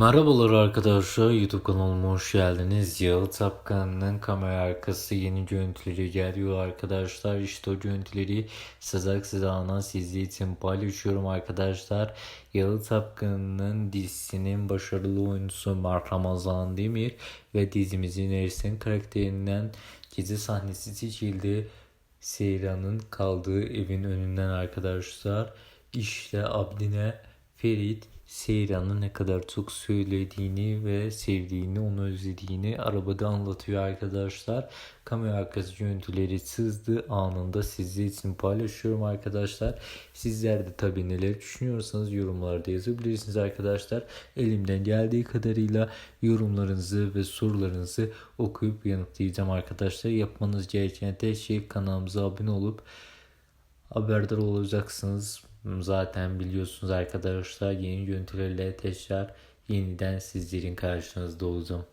Merhabalar arkadaşlar YouTube kanalıma hoş geldiniz. Yalı Tapkan'ın kamera arkası yeni görüntüleri geliyor arkadaşlar. İşte o görüntüleri Sezak Seda'na sizler için paylaşıyorum arkadaşlar. Yalı Tapkan'ın dizisinin başarılı oyuncusu Mark Ramazan Demir ve dizimizin Ersin karakterinden gezi sahnesi seçildi. Seyran'ın kaldığı evin önünden arkadaşlar. İşte Abdine Ferit Seyran'ı ne kadar çok söylediğini ve sevdiğini, onu özlediğini arabada anlatıyor arkadaşlar. Kamera arkası görüntüleri sızdı anında sizler için paylaşıyorum arkadaşlar. Sizler de tabii neler düşünüyorsanız yorumlarda yazabilirsiniz arkadaşlar. Elimden geldiği kadarıyla yorumlarınızı ve sorularınızı okuyup yanıtlayacağım arkadaşlar. Yapmanız gereken tek şey kanalımıza abone olup haberdar olacaksınız. Zaten biliyorsunuz arkadaşlar yeni görüntülerle tekrar yeniden sizlerin karşınızda olacağım.